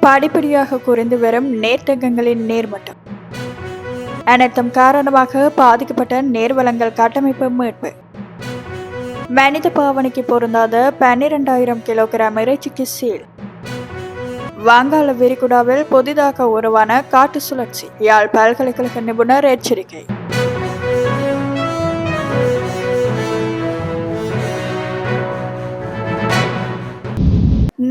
படிப்படியாக குறைந்து வரும் நேர்த்தகங்களின் நீர்மட்டம். அனைத்தும் காரணமாக பாதிக்கப்பட்ட நேர்வளங்கள் கட்டமைப்பு மீட்பு. மனித பாவனைக்கு பொருந்தாத பன்னிரெண்டாயிரம் கிலோகிராம் இறைச்சிக்கு சீல். வங்காள விரிகுடாவில் புதிதாக உருவான காட்டு சுழற்சி யாழ் பல்கலைக்கழக நிபுணர் எச்சரிக்கை.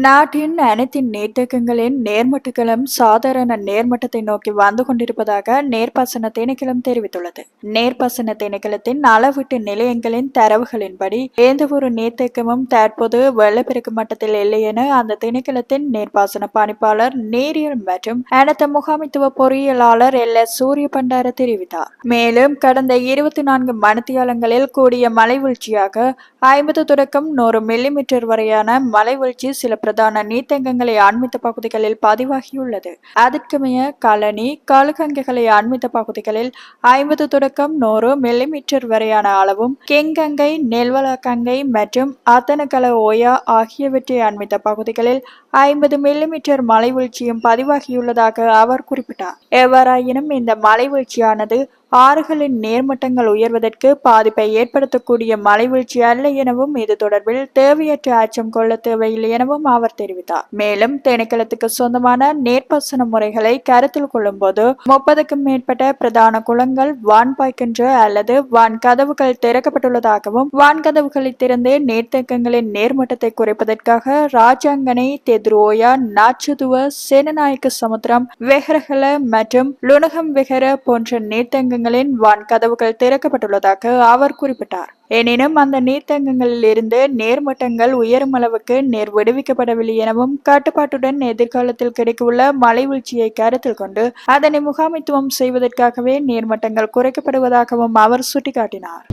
நாட்டின் அனைத்து நீர்த்தேக்கங்களின் நேர்மட்டங்களும் சாதாரண நேர்மட்டத்தை நோக்கி வந்து கொண்டிருப்பதாக நேர்ப்பாசன திணைக்களம் தெரிவித்துள்ளது. நேர்ப்பாசன திணைக்களத்தின் அளவீட்டு நிலையங்களின் தரவுகளின்படி எந்த ஒரு நீர்த்தேக்கமும் தற்போது வெள்ளப்பெருக்கு மட்டத்தில் இல்லை என அந்த திணைக்களத்தின் நேர்ப்பாசன பணிப்பாளர் நீரியல் மற்றும் அனைத்து முகாமித்துவ பொறியியலாளர் எல். எஸ். சூரிய பண்டார தெரிவித்தார். மேலும் கடந்த இருபத்தி நான்கு மணித்தியாலங்களில் கூடிய மலைவீழ்ச்சியாக ஐம்பது தொடக்கம் நூறு மில்லிமீட்டர் வரையான மலைவீழ்ச்சி சில பிரதான நீர்த்தேக்கங்களை ஆன்மித்த பகுதிகளில் பதிவாகியுள்ளது. அதற்குமைய கழனி காலுகங்கைகளை ஆன்மித்த பகுதிகளில் ஐம்பது தொடக்கம் நூறு மில்லிமீட்டர் வரையான அளவும் கெங்கங்கை நெல்வளக்கங்கை மற்றும் அத்தனகல ஓயா ஆகியவற்றை ஆன்மித்த பகுதிகளில் ஐம்பது மில்லிமீட்டர் மலை வீழ்ச்சியும் பதிவாகியுள்ளதாக அவர் குறிப்பிட்டார். எவ்வாறாயினும் இந்த மலை வீழ்ச்சியானது ஆறுகளின் நேர்மட்டங்கள் உயர்வதற்கு பாதிப்பை ஏற்படுத்தக்கூடிய மலைவீழ்ச்சி அல்ல எனவும் இது தொடர்பில் தேவையற்ற அச்சம் கொள்ள தேவையில்லை எனவும் அவர் தெரிவித்தார். மேலும் தேனைக்களத்துக்கு சொந்தமான நேர்ப்பாசன முறைகளை கருத்தில் கொள்ளும்போது முப்பதுக்கும் மேற்பட்ட பிரதான குளங்கள் வான் பாய்க்கின்ற அல்லது வான் கதவுகள் திறக்கப்பட்டுள்ளதாகவும் வான் கதவுகளை திறந்து நீர்த்தேக்கங்களின் நேர்மட்டத்தை குறைப்பதற்காக ராஜாங்கனை தெத்ரோயா நாச்சுதுவ சேனநாயக்க சமுத்திரம் வெஹரகல மற்றும் லுணகம் வெஹர போன்ற நீர்த்தேக்கங்களின் வான் கதவுகள் திறக்கப்பட்டுள்ளதாக அவர் குறிப்பிட்டார். எனினும் அந்த நீர்த்தங்கங்களில் இருந்து நேர்மட்டங்கள் உயரும் அளவுக்கு நேர் விடுவிக்கப்படவில்லை எனவும் கட்டுப்பாட்டுடன் எதிர்காலத்தில் கிடைக்கவுள்ள மலை வீழ்ச்சியை கருத்தில் கொண்டு அதனை முகாமைத்துவம் செய்வதற்காகவே நீர்மட்டங்கள் குறைக்கப்படுவதாகவும் அவர் சுட்டிக்காட்டினார்.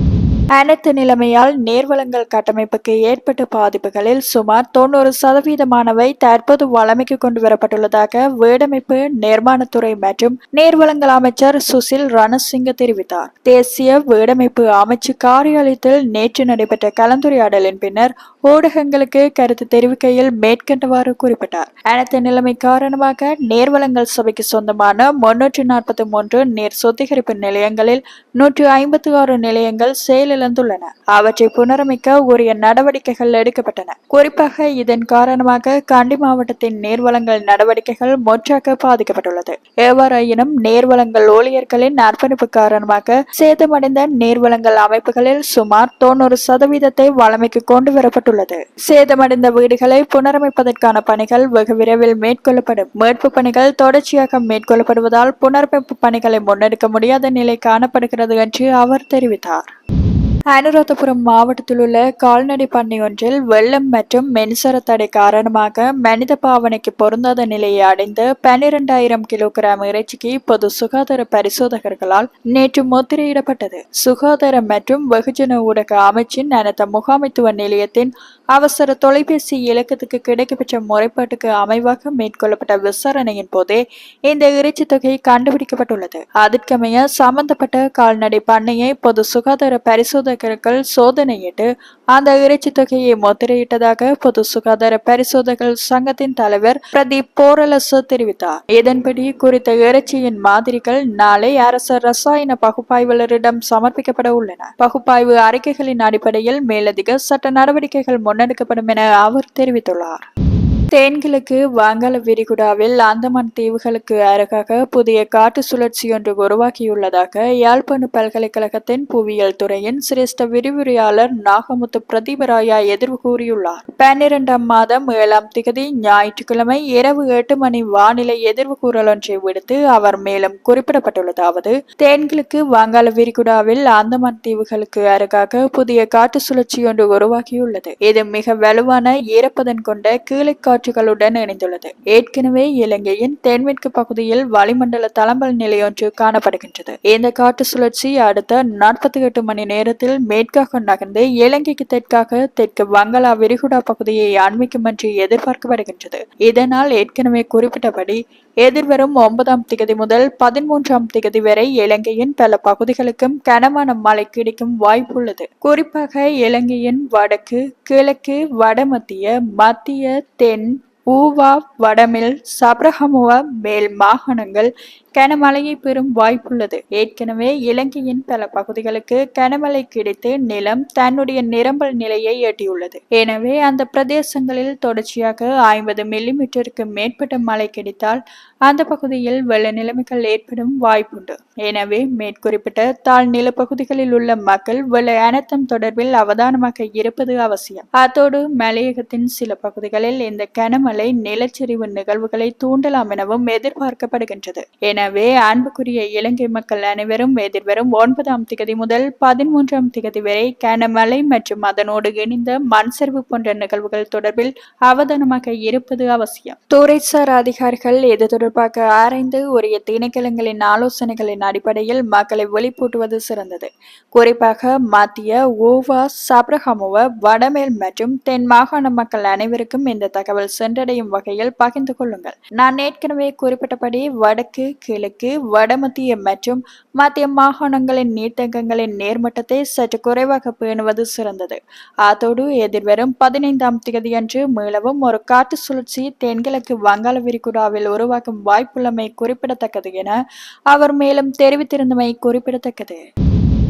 அனைத்து நிலைமையால் நேர்வளங்கள் கட்டமைப்புக்கு ஏற்பட்ட பாதிப்புகளில் சுமார் தொண்ணூறு சதவீதமானவை தற்போது வழமைக்கு கொண்டு வரப்பட்டுள்ளதாக வீடமைப்பு நிர்மாணத்துறை மற்றும் நீர்வளங்கள் அமைச்சர் சுசில் ரணசிங்க தெரிவித்தார். தேசிய வீடமைப்பு அமைச்சு காரியாலயத்தில் நேற்று நடைபெற்ற கலந்துரையாடலின் பின்னர் ஊடகங்களுக்கு கருத்து தெரிவிக்கையில் மேற்கண்டவாறு குறிப்பிட்டார். அனைத்து நிலைமை காரணமாக நேர்வளங்கள் சபைக்கு சொந்தமான முன்னூற்றி நாற்பத்தி மூன்று நீர் சுத்திகரிப்பு நிலையங்களில் நூற்றி ஐம்பத்தி ஆறு நிலையங்கள் செயலிழந்துள்ளன அவற்றை புனரமைக்க உரிய நடவடிக்கைகள் எடுக்கப்பட்டன. குறிப்பாக இதன் காரணமாக காண்டி மாவட்டத்தின் நீர்வளங்கள் நடவடிக்கைகள் முற்றாக பாதிக்கப்பட்டுள்ளது. எவ்வாறாயினும் நீர்வளங்கள் ஊழியர்களின் அர்ப்பணிப்பு காரணமாக சேதமடைந்த நீர்வளங்கள் அமைப்புகளில் சுமார் தொண்ணூறு சதவீதத்தை வழமைக்கு கொண்டு வரப்பட்டுள்ளது சேதமடைந்த வீடுகளை புனரமைப்பதற்கான பணிகள் வெகு விரைவில் மேற்கொள்ளப்படும். மீட்பு பணிகள் தொடர்ச்சியாக மேற்கொள்ளப்படுவதால் புனரமைப்பு பணிகளை முன்னெடுக்க முடியாத நிலை காணப்படுகிறது என்று அவர் தெரிவித்தார். அனுராதபுரம் மாவட்டத்தில் உள்ள கால்நடை பண்ணை ஒன்றில் வெள்ளம் மற்றும் மின்சார தடை காரணமாக மனித பாவனைக்கு பொருந்தாத நிலையை அடைந்த பனிரெண்டாயிரம் கிலோகிராம் இறைச்சிக்கு பொது சுகாதார பரிசோதகர்களால் நேற்று முத்திரையிடப்பட்டது. சுகாதார மற்றும் வெகுஜன ஊடக அமைச்சின் அனைத்த முகாமைத்துவ நிலையத்தின் அவசர தொலைபேசி இலக்கத்துக்கு கிடைக்கப்பெற்ற முறைப்பாட்டுக்கு அமைவாக மேற்கொள்ளப்பட்ட விசாரணையின் போதே இந்த இறைச்சி தொகை கண்டுபிடிக்கப்பட்டுள்ளது. அதற்கமைய சம்பந்தப்பட்ட கால்நடை பண்ணையை பொது சுகாதார பரிசோதகர்கள் சோதனையிட்டு அந்த இறைச்சி தொகையை முத்திரையிட்டதாக பொது சுகாதார பரிசோதகர்கள் சங்கத்தின் தலைவர் பிரதீப் போரலசு தெரிவித்தார். இதன்படி குறித்த இறைச்சியின் மாதிரிகள் நாளை அரசு ரசாயன பகுப்பாய்வாளரிடம் சமர்ப்பிக்கப்பட உள்ளன. பகுப்பாய்வு அறிக்கைகளின் அடிப்படையில் மேலதிக சட்ட நடவடிக்கைகள் முன்னெடுக்கப்படும் என அவர் தெரிவித்துள்ளார். தென்கிழக்கு வங்காள விரிகுடாவில் அந்தமான் தீவுகளுக்கு அருகாக புதிய காட்டு சுழற்சி ஒன்று உருவாக்கியுள்ளதாக யாழ்ப்பாண பல்கலைக்கழகத்தின் புவியியல் துறையின் சிரேஷ்ட விரிவுரையாளர் நாகமுத்து பிரதீபராயா எதிர்வு கூறியுள்ளார். பன்னிரெண்டாம் மாதம் ஏழாம் திகதி ஞாயிற்றுக்கிழமை இரவு எட்டு மணி வானிலை எதிர்வு கூறல் ஒன்றை விடுத்து அவர் மேலும் குறிப்பிடப்பட்டுள்ளதாவது தென்கிழக்கு வங்காள விரிகுடாவில் அந்தமான் தீவுகளுக்கு அருகாக புதிய காட்டு சுழற்சி ஒன்று உருவாகியுள்ளது. இது மிக வலுவான ஈரப்பதன் கொண்ட கீழே காற்றுகளுடன் இணைந்துள்ளது. ஏற்கனவே இலங்கையின் தென்மேற்கு பகுதியில் வளிமண்டல தளம்பல் நிலையொன்று காணப்படுகின்றது. இந்த காற்று சுழற்சி அடுத்த நாற்பத்தி எட்டு மணி நேரத்தில் மேற்காக நகர்ந்து இலங்கைக்கு தெற்காக தெற்கு வங்களா விரிகுடா பகுதியை ஆன்மிக்கும் என்று எதிர்பார்க்கப்படுகின்றது இதனால் ஏற்கனவே குறிப்பிட்டபடி எதிர்வரும் ஒன்பதாம் திகதி முதல் பதிமூன்றாம் திகதி வரை இலங்கையின் பல பகுதிகளுக்கும் கனமான மழை கிடைக்கும் வாய்ப்புள்ளது. குறிப்பாக இலங்கையின் வடக்கு கிழக்கு வடமத்திய மத்திய தென் ஊவா வடமில் சப்ரஹமுவ மேல் மாகாணங்கள் கனமழையை பெறும் வாய்ப்புள்ளது. ஏற்கனவே இலங்கையின் பல பகுதிகளுக்கு கனமழை கிடைத்து நிலம் தன்னுடைய நிரம்பல் நிலையை எட்டியுள்ளது. எனவே அந்த பிரதேசங்களில் தொடர்ச்சியாக ஐம்பது மில்லிமீட்டருக்கு மேற்பட்ட மழை கிடைத்தால் அந்த பகுதியில் வெள்ள நிலைமைகள் ஏற்படும் வாய்ப்புண்டு. எனவே மேற்குறிப்பிட்ட தாழ் நிலப்பகுதிகளில் உள்ள மக்கள் வெள்ள தொடர்பில் அவதானமாக இருப்பது அவசியம். அத்தோடு மலையகத்தின் சில பகுதிகளில் இந்த கனமழை நிலச்சரிவு நிகழ்வுகளை தூண்டலாம் எனவும் எதிர்பார்க்கப்படுகின்றது. எனவே அன்புக்குரிய இலங்கை மக்கள் அனைவரும் எதிர்வரும் ஒன்பதாம் திகதி முதல் பதிமூன்றாம் திகதி வரை கனமழை மற்றும் அதனோடு இணைந்த மண் சரிவு போன்ற நிகழ்வுகள் தொடர்பில் அவதானமாக இருப்பது அவசியம். துறைசார் அதிகாரிகள் இது தொடர்பாக ஆராய்ந்து உரிய திணைக்களங்களின் ஆலோசனைகளின் அடிப்படையில் மக்களை ஒளிப்பூட்டுவது சிறந்தது. குறிப்பாக மத்திய ஓவா சப்ரஹமுவ வடமேல் மற்றும் தென் மாகாண மக்கள் அனைவருக்கும் இந்த தகவல் சென்றடையும் வகையில் பகிர்ந்து கொள்ளுங்கள். நான் ஏற்கனவே குறிப்பிட்டபடி வடக்கு கிழக்கு வடமத்திய மற்றும் மத்திய மாகாணங்களின் நீர்த்தங்கங்களின் நேர்மட்டத்தை சற்று குறைவாக பேணுவது சிறந்தது. அதோடு எதிர்வரும் பதினைந்தாம் தேதியன்று மீளவும் ஒரு காற்று சுழற்சி தென்கிழக்கு வங்காள விரிகுடாவில் உருவாக்கும் வாய்ப்புள்ளமை குறிப்பிடத்தக்கது என அவர் மேலும் தெரிவித்திருந்தமை குறிப்பிடத்தக்கது.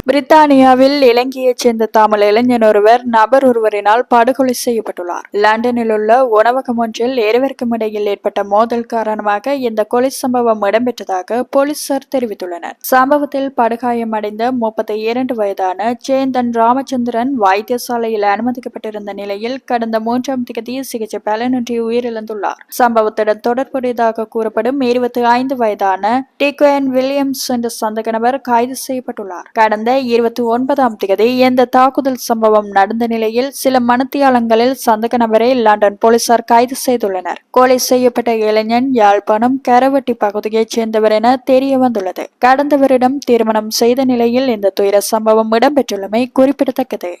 பிரித்தானியாவில் இலங்கையைச் சேர்ந்த தமிழ் இளைஞன் ஒருவர் நபர் ஒருவரினால் படுகொலை செய்யப்பட்டுள்ளார். லண்டனில் உள்ள உணவகம் ஒன்றில் இருவருக்கும் இடையில் ஏற்பட்ட மோதல் காரணமாக இந்த கொலை சம்பவம் இடம்பெற்றதாக போலீசார் தெரிவித்துள்ளனர். சம்பவத்தில் படுகாயமடைந்த முப்பத்தி இரண்டு வயதான சேந்தன் ராமச்சந்திரன் வைத்தியசாலையில் அனுமதிக்கப்பட்டிருந்த நிலையில் கடந்த மூன்றாம் தேதி சிகிச்சை பலனின்றி உயிரிழந்துள்ளார். சம்பவத்துடன் தொடர்புடையதாக கூறப்படும் இருபத்தி ஐந்து வயதான டிகோயன் வில்லியம்ஸ் என்ற சந்தக நபர் கைது செய்யப்பட்டுள்ளார். கடந்த இருபத்தி ஒன்பதாம் தேதி இந்த தாக்குதல் சம்பவம் நடந்த நிலையில் சில மனத்தியாலங்களில் சந்தக நபரை லண்டன் போலீசார் கைது செய்துள்ளனர். கொலை செய்யப்பட்ட இளைஞன் யாழ்ப்பாணம் கரவட்டி பகுதியைச் சேர்ந்தவர் என தெரிய வந்துள்ளது கடந்த வருடம் திருமணம் செய்த நிலையில் இந்த துயர சம்பவம் இடம்பெற்றுள்ளமை குறிப்பிடத்தக்கது.